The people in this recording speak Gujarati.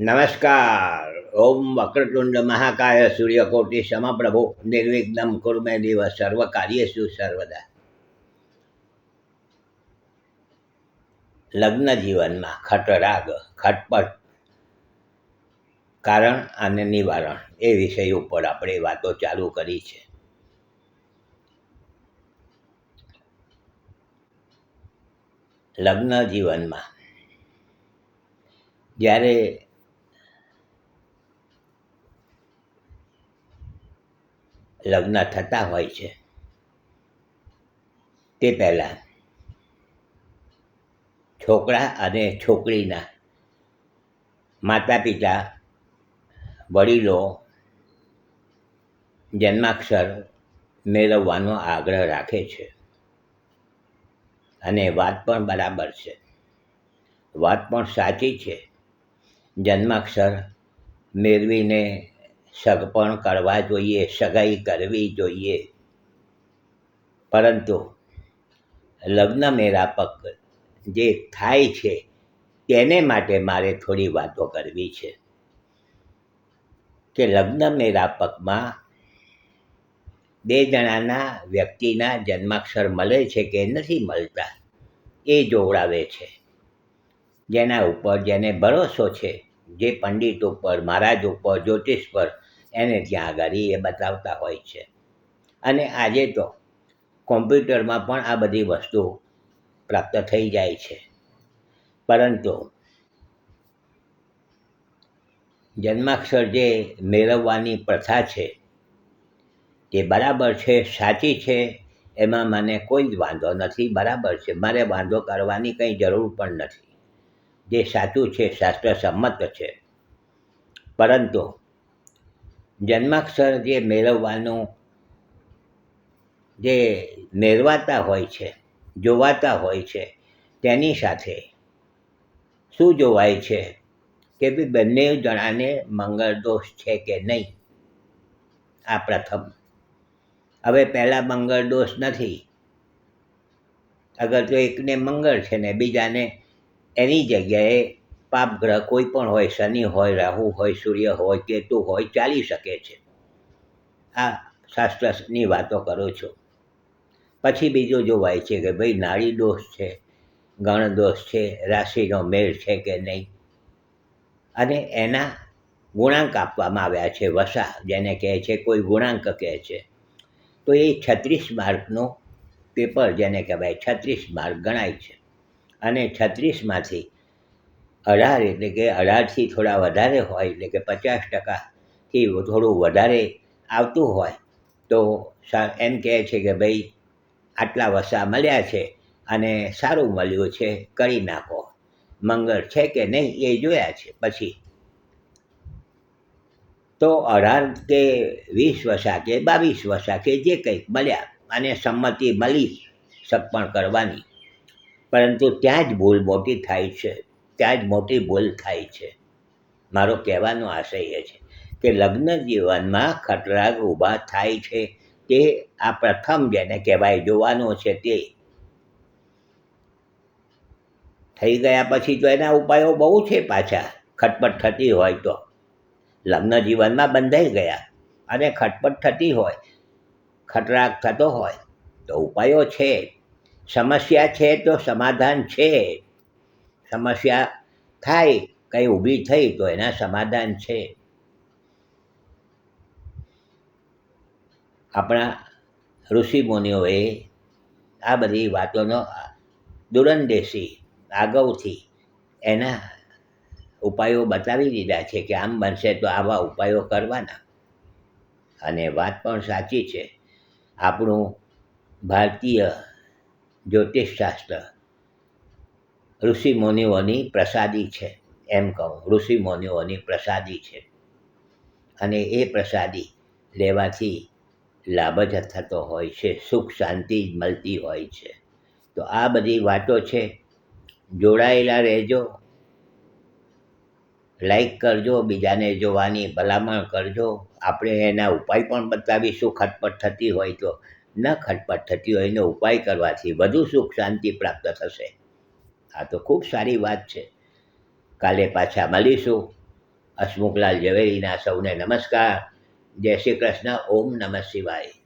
નમસ્કાર. ઓમ વક્રતુંડ મહાકાય સૂર્યકોટિ સમપ્રભુ નિર્વિઘ્નમ કુર્મે દેવ સર્વ કાર્યેષુ સર્વદા. લગ્ન જીવનમાં ખટરાગ, ખટપટ કારણ અને નિવારણ એ વિષય ઉપર આપણે વાતો ચાલુ કરી છે. લગ્ન જીવનમાં જ્યારે લગ્ન થતા હોય છે. તે પહેલાં છોકરા અને છોકરીના માતા પિતા વડીલો, જન્માક્ષર મેળવવાનો આગ્રહ રાખે છે. અને વાત પણ બરાબર છે. વાત પણ સાચી છે. જન્માક્ષર મેળવીને સગપણ કરવા જોઈએ, સગાઈ કરવી જોઈએ. પરંતુ લગ્ન મેળાપક જે થાય છે, તેને માટે મારે થોડી વાતો કરવી છે. કે લગ્ન મેળાપકમાં બે જણાના વ્યક્તિના જન્માક્ષર મળે છે કે નથી મળતા, એ જોવડાવે છે. જેના ઉપર જેને ભરોસો છે, જે પંડિત ઉપર, મહારાજ ઉપર, જ્યોતિષ પર એને ત્યાં આગળ એ બતાવતા હોય છે. અને આજે તો કોમ્પ્યુટરમાં પણ આ બધી વસ્તુ પ્રાપ્ત થઈ જાય છે. પરંતુ જન્માક્ષર જે મેળવવાની પ્રથા છે, તે બરાબર છે, સાચી છે, એમાં મને કોઈ જ વાંધો નથી, બરાબર છે, મારે વાંધો કરવાની કંઈ જરૂર પણ નથી. જે સાચું છે શાસ્ત્ર સંમત છે. પરંતુ જન્માક્ષર જે મેળવવાનું જે મેળવાતા હોય છે, જોવાતા હોય છે, તેની સાથે શું જોવાય છે કે ભાઈ બંને જણાને મંગળ દોષ છે કે નહીં? આ પ્રથમ. હવે પહેલાં મંગળ દોષ નથી. અગર તો એકને મંગળ છે ને બીજાને એની જગ્યાએ પાપ ગ્રહ કોઈ પણ હોય, શનિ હોય, રાહુ હોય, સૂર્ય હોય, કેતુ હોય, ચાલી શકે છે. આ શાસ્ત્રની વાતો કરું છું. પછી બીજું જોવાય છે કે ભાઈ નાળી દોષ છે, ગણ દોષ છે, રાશિનો મેળ છે કે નહીં? અને એના ગુણાંક આપવામાં આવ્યા છે, વસા, જેને કહે છે, કોઈ ગુણાંક કહે છે. તો એ છત્રીસ માર્કનું પેપર જેને કહેવાય, છત્રીસ માર્ક ગણાય છે. અને છત્રીસમાંથી અઢાર, એટલે કે અઢારથી થોડા વધારે હોય, એટલે કે પચાસ ટકાથી થોડું વધારે આવતું હોય, તો એમ કહે છે કે ભાઈ, આટલા વસા મળ્યા છે અને સારું મળ્યું છે, કરી નાખો. મંગળ છે કે નહીં એ જોયા છે, પછી. તો અઢાર કે વીસ વસા કે બાવીસ વસા કે જે કંઈક મળ્યા, અને સંમતિ મળી સગપણ કરવાની. પરંતુ ત્યાં જ ભૂલ મોટી થાય છે. ત્યાં જ મોટી ભૂલ થાય છે. મારો કહેવાનો આશય એ છે કે લગ્ન જીવનમાં ખતરાગ ઊભા થાય છે તે આ પ્રથમ જેને કહેવાય જોવાનું છે તે. થઈ ગયા પછી તો એના ઉપાયો બહુ છે પાછા. ખટપટ થતી હોય તો. લગ્ન જીવનમાં બંધાઈ ગયા અને ખટપટ થતી હોય ખતરાગ થતો હોય તો ઉપાયો છે. સમસ્યા છે તો સમાધાન છે. સમસ્યા થાય, કંઈ ઊભી થઈ, તો એના સમાધાન છે. આપણા ઋષિ મુનિઓએ આ બધી વાતોનો દુરંદેશી આગળથી એના ઉપાયો બતાવી દીધા છે કે આમ બનશે તો આવા ઉપાયો કરવાના. અને વાત પણ સાચી છે. આપણું ભારતીય જ્યોતિષશાસ્ત્ર ઋષિ મુનિઓની પ્રસાદી છે, એમ કહું. ઋષિ મુનિઓની પ્રસાદી છે. અને એ પ્રસાદી લેવાથી લાભ જ થતો હોય છે, સુખ શાંતિ જ મળતી હોય છે. તો આ બધી વાતો છે. જોડાયેલા રહેજો. લાઈક કરજો, બીજાને જોવાની ભલામણ કરજો. આપણે એના ઉપાય પણ બતાવીશું. ખટપટ થતી હોય તો ન ખટપટ થતી હોય, એનો ઉપાય કરવાથી વધુ સુખ શાંતિ પ્રાપ્ત થશે. આ તો ખૂબ સારી વાત છે. કાલે પાછા મળીશું. હસમુખલાલ ઝવેરીના સૌને નમસ્કાર. જય શ્રી કૃષ્ણ. ઓમ નમઃ શિવાય.